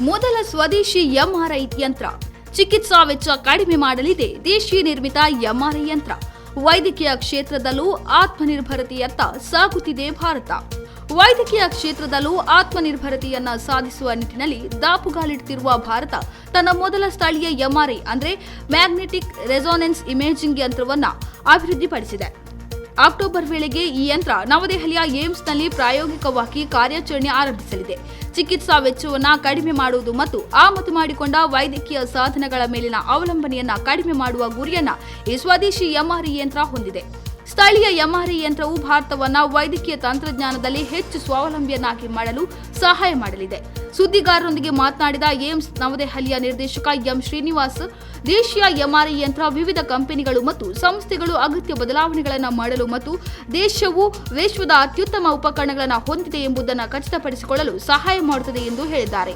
ಮೊದಲ ಸ್ವದೇಶಿ ಎಂಆರ್ಐ ಯಂತ್ರ. ಚಿಕಿತ್ಸಾ ವೆಚ್ಚ ಕಡಿಮೆ ಮಾಡಲಿದೆ. ದೇಶೀಯ ನಿರ್ಮಿತ ಎಂಆರ್ಐ ಯಂತ್ರ. ವೈದ್ಯಕೀಯ ಕ್ಷೇತ್ರದಲ್ಲೂ ಆತ್ಮನಿರ್ಭರತೆಯತ್ತ ಸಾಗುತ್ತಿದೆ ಭಾರತ. ವೈದ್ಯಕೀಯ ಕ್ಷೇತ್ರದಲ್ಲೂ ಆತ್ಮನಿರ್ಭರತೆಯನ್ನ ಸಾಧಿಸುವ ನಿಟ್ಟಿನಲ್ಲಿ ದಾಪುಗಾಲಿಡುತ್ತಿರುವ ಭಾರತ ತನ್ನ ಮೊದಲ ಸ್ಥಳೀಯ ಎಂಆರ್ಐ ಅಂದ್ರೆ ಮ್ಯಾಗ್ನೆಟಿಕ್ ರೆಸೋನೆನ್ಸ್ ಇಮೇಜಿಂಗ್ ಯಂತ್ರವನ್ನ ಅಭಿವೃದ್ಧಿಪಡಿಸಿದೆ. ಅಕ್ಟೋಬರ್ ವೇಳೆಗೆ ಈ ಯಂತ್ರ ನವದೆಹಲಿಯ ಏಮ್ಸ್ನಲ್ಲಿ ಪ್ರಾಯೋಗಿಕವಾಗಿ ಕಾರ್ಯಾಚರಣೆ ಆರಂಭಿಸಲಿದೆ. ಚಿಕಿತ್ಸಾ ವೆಚ್ಚವನ್ನು ಕಡಿಮೆ ಮಾಡುವುದು ಮತ್ತು ಆಮದು ಮಾಡಿಕೊಂಡ ವೈದ್ಯಕೀಯ ಸಾಧನಗಳ ಮೇಲಿನ ಅವಲಂಬನೆಯನ್ನ ಕಡಿಮೆ ಮಾಡುವ ಗುರಿಯನ್ನ ಈ ಸ್ವದೇಶಿ ಎಂಆರ್ಇ ಯಂತ್ರ ಹೊಂದಿದೆ. ಸ್ಥಳೀಯ ಎಂಆರ್ಐ ಯಂತ್ರವು ಭಾರತವನ್ನು ವೈದ್ಯಕೀಯ ತಂತ್ರಜ್ಞಾನದಲ್ಲಿ ಹೆಚ್ಚು ಸ್ವಾವಲಂಬಿಯನ್ನಾಗಿ ಮಾಡಲು ಸಹಾಯ ಮಾಡಲಿದೆ. ಸುದ್ದಿಗಾರರೊಂದಿಗೆ ಮಾತನಾಡಿದ ಏಮ್ಸ್ ನವದೆಹಲಿಯ ನಿರ್ದೇಶಕ ಎಂ ಶ್ರೀನಿವಾಸ್, ದೇಶೀಯ ಎಂಆರ್ಐ ಯಂತ್ರ ವಿವಿಧ ಕಂಪನಿಗಳು ಮತ್ತು ಸಂಸ್ಥೆಗಳು ಅಗತ್ಯ ಬದಲಾವಣೆಗಳನ್ನು ಮಾಡಲು ಮತ್ತು ದೇಶವು ವಿಶ್ವದ ಅತ್ಯುತ್ತಮ ಉಪಕರಣಗಳನ್ನು ಹೊಂದಿದೆ ಎಂಬುದನ್ನು ಖಚಿತಪಡಿಸಿಕೊಳ್ಳಲು ಸಹಾಯ ಮಾಡುತ್ತದೆ ಎಂದು ಹೇಳಿದ್ದಾರೆ.